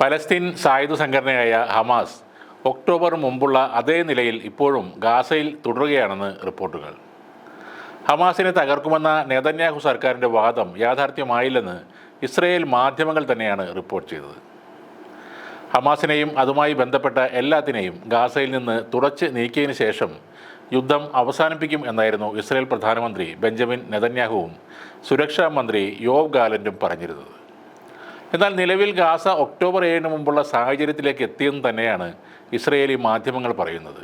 Palestine സായുധ സംഘടനയായ Hamas October മുമ്പുള്ള അതേ നിലയിൽ ഇപ്പോഴും ഗാസയിൽ തുടരുകയാണെന്ന് റിപ്പോർട്ടുകൾ. ഹമാസിനെ തകർക്കുമെന്ന നേതന്യാഹു സർക്കാരിന്റെ വാദം യാഥാർത്ഥ്യമായില്ലെന്ന് ഇസ്രയേൽ മാധ്യമങ്ങൾ തന്നെയാണ് റിപ്പോർട്ട് ചെയ്തത്. ഹമാസിനെയും അതുമായി ബന്ധപ്പെട്ട എല്ലാത്തിനെയും ഗാസയിൽ നിന്ന് തുടച്ച് നീക്കിയതിന് ശേഷം യുദ്ധം അവസാനിപ്പിക്കും എന്നായിരുന്നു ഇസ്രയേൽ പ്രധാനമന്ത്രി ബെഞ്ചമിൻ നെതന്യാഹുവും സുരക്ഷാ മന്ത്രി യോവ് ഗാലന്റും പറഞ്ഞിരുന്നത്. എന്നാൽ നിലവിൽ ഗാസ ഒക്ടോബർ ഏഴിന് മുമ്പുള്ള സാഹചര്യത്തിലേക്ക് എത്തിയെന്ന് തന്നെയാണ് ഇസ്രയേലി മാധ്യമങ്ങൾ പറയുന്നത്.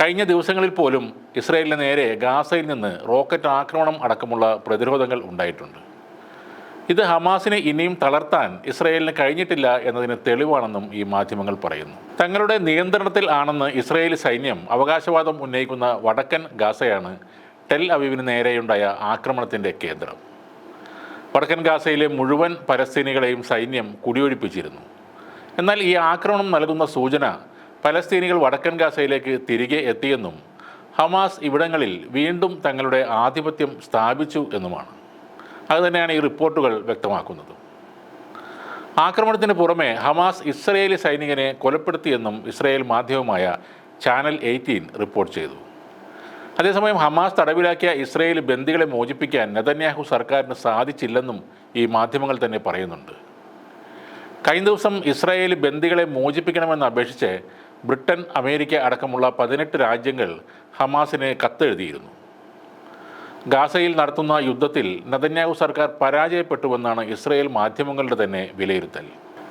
കഴിഞ്ഞ ദിവസങ്ങളിൽ പോലും ഇസ്രയേലിന് നേരെ ഗാസയിൽ നിന്ന് റോക്കറ്റ് ആക്രമണം അടക്കമുള്ള പ്രതിരോധങ്ങൾ ഉണ്ടായിട്ടുണ്ട്. ഇത് ഹമാസിനെ ഇനിയും തളർത്താൻ ഇസ്രയേലിന് കഴിഞ്ഞിട്ടില്ല എന്നതിന് തെളിവാണെന്നും ഈ മാധ്യമങ്ങൾ പറയുന്നു. തങ്ങളുടെ നിയന്ത്രണത്തിൽ ആണെന്ന് ഇസ്രയേലി സൈന്യം അവകാശവാദം ഉന്നയിക്കുന്ന വടക്കൻ ഗാസയാണ് ടെൽ അവീവിന് നേരെയുണ്ടായ ആക്രമണത്തിന്റെ കേന്ദ്രം. വടക്കൻ ഗാസയിലെ മുഴുവൻ പലസ്തീനികളെയും സൈന്യം കുടിയൊഴിപ്പിച്ചിരുന്നു. എന്നാൽ ഈ ആക്രമണം നൽകുന്ന സൂചന പലസ്തീനികൾ വടക്കൻ ഗാസയിലേക്ക് തിരികെ എത്തിയെന്നും ഹമാസ് ഇവിടങ്ങളിൽ വീണ്ടും തങ്ങളുടെ ആധിപത്യം സ്ഥാപിച്ചു എന്നുമാണ്. അതുതന്നെയാണ് ഈ റിപ്പോർട്ടുകൾ വ്യക്തമാക്കുന്നത്. ആക്രമണത്തിന് പുറമെ ഹമാസ് ഇസ്രയേലി സൈനികനെ കൊലപ്പെടുത്തിയെന്നും ഇസ്രയേൽ മാധ്യമമായ ചാനൽ എയ്റ്റീൻ റിപ്പോർട്ട് ചെയ്തു. അതേസമയം ഹമാസ് തടവിലാക്കിയ ഇസ്രയേൽ ബന്ദികളെ മോചിപ്പിക്കാൻ നെതന്യാഹു സർക്കാരിന് സാധിച്ചില്ലെന്നും ഈ മാധ്യമങ്ങൾ തന്നെ പറയുന്നുണ്ട്. കഴിഞ്ഞ ദിവസം ഇസ്രായേൽ ബന്ദികളെ മോചിപ്പിക്കണമെന്ന് അപേക്ഷിച്ച് ബ്രിട്ടൻ അമേരിക്ക അടക്കമുള്ള പതിനെട്ട് രാജ്യങ്ങൾ ഹമാസിനെ കത്തെഴുതിയിരുന്നു. ഗാസയിൽ നടത്തുന്ന യുദ്ധത്തിൽ നെതന്യാഹു സർക്കാർ പരാജയപ്പെട്ടുവെന്നാണ് ഇസ്രായേൽ മാധ്യമങ്ങളുടെ തന്നെ വിലയിരുത്തൽ.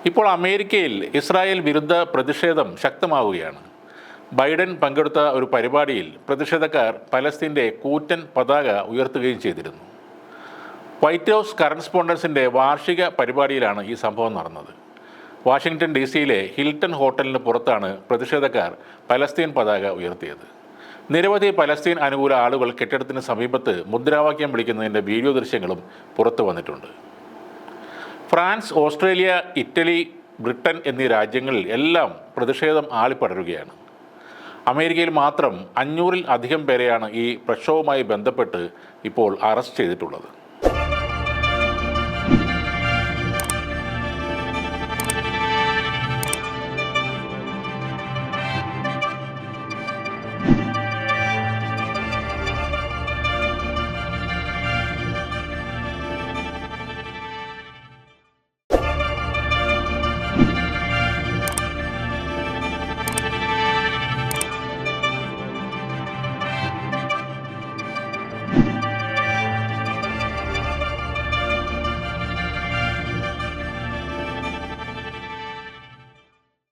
ഇപ്പോൾ അമേരിക്കയിൽ ഇസ്രായേൽ വിരുദ്ധ പ്രതിഷേധം ശക്തമാവുകയാണ്. ബൈഡൻ പങ്കെടുത്ത ഒരു പരിപാടിയിൽ പ്രതിഷേധക്കാർ പലസ്തീന്റെ കൂറ്റൻ പതാക ഉയർത്തുകയും ചെയ്തിരുന്നു. വൈറ്റ് ഹൗസ് കറസ്പോണ്ടൻസിന്റെ വാർഷിക പരിപാടിയിലാണ് ഈ സംഭവം നടന്നത്. വാഷിംഗ്ടൺ ഡി സിയിലെ ഹിൽട്ടൺ ഹോട്ടലിന് പുറത്താണ് പ്രതിഷേധക്കാർ പലസ്തീൻ പതാക ഉയർത്തിയത്. നിരവധി പലസ്തീൻ അനുകൂല ആളുകൾ കെട്ടിടത്തിന് സമീപത്ത് മുദ്രാവാക്യം വിളിക്കുന്നതിന്റെ വീഡിയോ ദൃശ്യങ്ങളും പുറത്തു വന്നിട്ടുണ്ട്. ഫ്രാൻസ് ഓസ്ട്രേലിയ ഇറ്റലി ബ്രിട്ടൻ എന്നീ രാജ്യങ്ങളിൽ എല്ലാം പ്രതിഷേധം ആളിപ്പടരുകയാണ്. അമേരിക്കയിൽ മാത്രം അഞ്ഞൂറിൽ അധികം പേരെയാണ് ഈ പ്രക്ഷോഭവുമായി ബന്ധപ്പെട്ട് ഇപ്പോൾ അറസ്റ്റ് ചെയ്തിട്ടുള്ളത്.